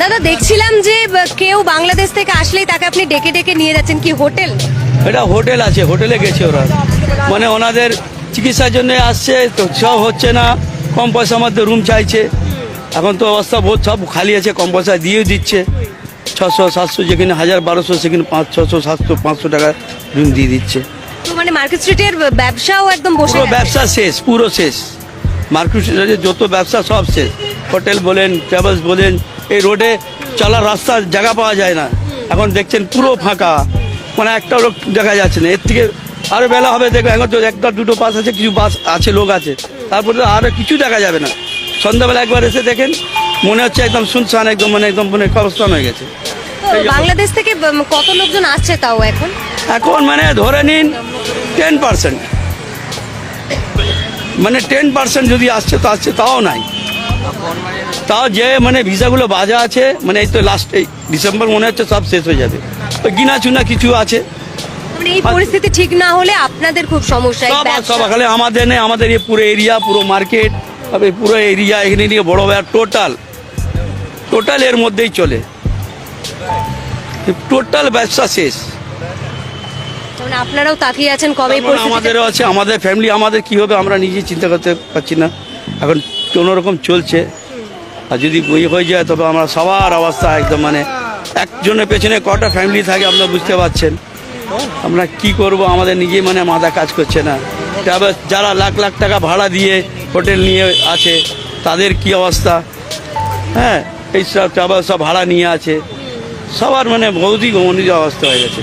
দাদা দেখছিলাম যে কেউ বাংলাদেশ থেকে আসলেই তাকে আপনি ডেকে ডেকে নিয়ে যাচ্ছেন কি হোটেল? এটা হোটেল আছে হোটেলে গেছে ওরা। মানে ওনাদের চিকিৎসার জন্য আসছে তো সব হচ্ছে না কম পয়সার মধ্যে রুম চাইছে। এখন তো অবস্থা বহুত সব খালি আছে কম পয়সা দিয়েও দিচ্ছে। ছশো সাতশো যেখানে হাজার বারোশো সেখানে পাঁচ ছশো সাতশো পাঁচশো টাকা রুম দিয়ে দিচ্ছে। মানে মার্কেট স্ট্রিটের ব্যবসাও একদম বসে ব্যবসা শেষ পুরো শেষ। মার্কেট স্ট্রিটের যত ব্যবসা সব শেষ। হোটেল বলেন ট্রাভেলস বলেন এই রোডে চলার রাস্তা জায়গা পাওয়া যায় না। এখন দেখছেন পুরো ফাঁকা। মানে একটা লোক দেখা যাচ্ছে না। এর থেকে আরও বেলা হবে দেখবে এখন তো একটা দুটো বাস আছে কিছু বাস আছে লোক আছে। তারপরে তো আরও কিছু দেখা যাবে না। সন্ধ্যাবেলা একবার এসে দেখেন মনে হচ্ছে একদম শুনশান একদম মানে একদম মানে কবস্থান হয়ে গেছে। বাংলাদেশ থেকে কত লোকজন আসছে তাও এখন? এখন মানে ধরে নিন টেন পার্সেন্ট মানে টেন পার্সেন্ট যদি আসছে তো আসছে তাও নাই। তাও যে মানে ভিসাগুলো বাজা আছে মানে এই তো লাস্ট এই ডিসেম্বর মনে হচ্ছে সব শেষ হয়ে যাবে। গিনা চুনা কিছু আছে। মানে এই পরিস্থিতি ঠিক না হলে আপনাদের খুব সমস্যা সব ব্যবসা। আমাদের নেই আমাদের এই পুরো এরিয়া পুরো মার্কেট তবে পুরো এরিয়া এখানে নিয়ে বড় টোটাল টোটাল এর মধ্যেই চলে। টোটাল ব্যবসা শেষ। মানে আপনারাও তাকিয়ে আছেন কবে এই তারপর পরিস্থিতি আমাদেরও আছে আমাদের ফ্যামিলি আমাদের কি হবে আমরা নিজে চিন্তা করতে পারছি না। এখন কোনো রকম চলছে। আর যদি বই হয়ে যায়, তবে আমরা সবার অবস্থা একদম মানে একজনের পেছনে কটা ফ্যামিলি থাকে, আপনারা বুঝতে পারছেন। আমরা কি করব? আমাদের নিজে মানে মাথা কাজ করছে না। তবে যারা লাখ লাখ টাকা ভাড়া দিয়ে হোটেল নিয়ে আছে, তাদের কি অবস্থা? হ্যাঁ এই সব সব ভাড়া নিয়ে আছে। সবার মানে বহুতই গমনীয় অবস্থা হয়ে গেছে।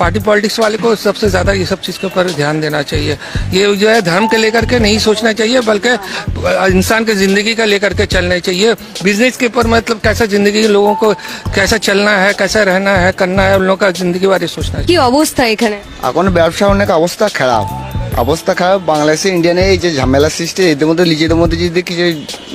पार्टी पॉलिटिक्स वाले को सबसे ज्यादा ये सब चीज के ऊपर ध्यान देना चाहिए ये जो है धर्म के लेकर के नहीं सोचना चाहिए बल्कि इंसान के जिंदगी का लेकर के चलना चाहिए बिजनेस के ऊपर मतलब कैसा जिंदगी लोगों को कैसा चलना है कैसा रहना है करना है उन लोगों का जिंदगी बारे सोचना चाहिए কি অবস্থা এখানে এখন ব্যবসা অনেক অবস্থা খারাপ অবস্থা খারাপ বাংলাদেশে ইন্ডিয়ানে এই যে ঝামেলা সৃষ্টি এদের মধ্যে নিজেদের মধ্যে যদি কিছু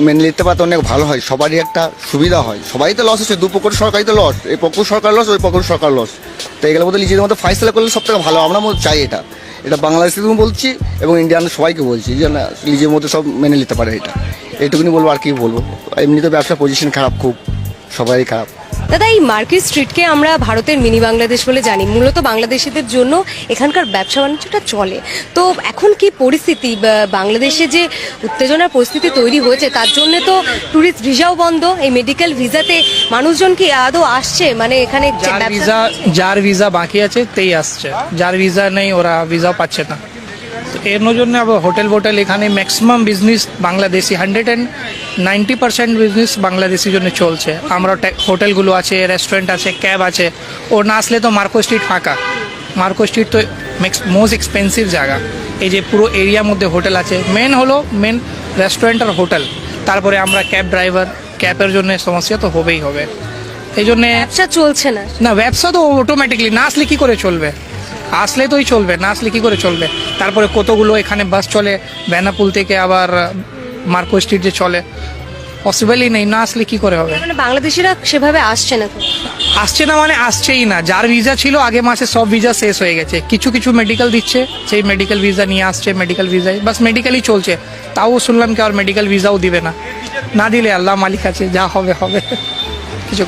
মেনে নিতে পারতো অনেক ভালো হয় সবারই একটা সুবিধা হয় সবাই তো লস হচ্ছে দু পক্ষ সরকারই তো লস এই পক্ষ সরকার লস ওই পক্ষ সরকার লস তো এগুলোর মধ্যে নিজেদের মধ্যে ফাইসলা করলে সব থেকে ভালো। আমরা চাই এটা। এটা বাংলাদেশে বলছি এবং ইন্ডিয়ান সবাইকে বলছি যে না, নিজের মধ্যে সব মেনে নিতে পারে এটা। এটুকুনি বলব, আর কি বলব। এমনিতে ব্যবসা পজিশন খারাপ খুব সবাই খারাপ। দাদা এই মার্কেট স্ট্রিটকে আমরা ভারতের মিনি বাংলাদেশ বলে জানি। মূলত বাংলাদেশিদের জন্য এখানকার ব্যবসা বাণিজ্যটা চলে। তো এখন কি পরিস্থিতি? বাংলাদেশে যে উত্তেজনার পরিস্থিতি তৈরি হয়েছে তার জন্য তো ট্যুরিস্ট ভিসাও বন্ধ এই মেডিকেল ভিসাতে মানুষজন কি আদৌ আসছে? মানে এখানে যার ভিসা যার ভিসা বাকি আছে তেই আসছে। যার ভিসা নেই ওরা ভিসা পাচ্ছে না। তো এর জন্য আবার হোটেল ফোটেল এখানে maximum business Bangladeshi hundred and ninety percent business বাংলাদেশির জন্য চলছে। আমরা হোটেলগুলো আছে রেস্টুরেন্ট আছে ক্যাব আছে। ও না আসলে তো মার্কো স্ট্রিট ফাঁকা। মার্কো স্ট্রিট তো মোস্ট এক্সপেন্সিভ জায়গা। এই যে পুরো এরিয়ার মধ্যে হোটেল আছে। মেন হলো মেন রেস্টুরেন্ট আর হোটেল। তারপরে আমরা ক্যাব ড্রাইভার ক্যাবের জন্য সমস্যা তো হবেই হবে। এই জন্যে ব্যবসা চলছে না। না ব্যবসা তো অটোমেটিকলি না আসলে কি করে চলবে? আসলে তোই চলবে না আসলে কি করে চলবে? তারপরে কতগুলো এখানে বাস চলে বেনাপুল থেকে আবার মার্কো স্ট্রিট যে চলে পসিবলই নেই না আসলে কি করে হবে? মানে বাংলাদেশিরা সেভাবে আসছে না আসছে না মানে আসছেই না যার ভিসা ছিল আগে মাসে সব ভিসা শেষ হয়ে গেছে। কিছু কিছু মেডিকেল দিচ্ছে সেই মেডিকেল ভিসা নিয়ে আসছে মেডিকেল ভিসায় বাস মেডিকেলই চলছে তাও শুনলাম কি আর মেডিকেল ভিসাও দিবে না। না দিলে আল্লাহ মালিক আছে যা হবে হবে। কিছু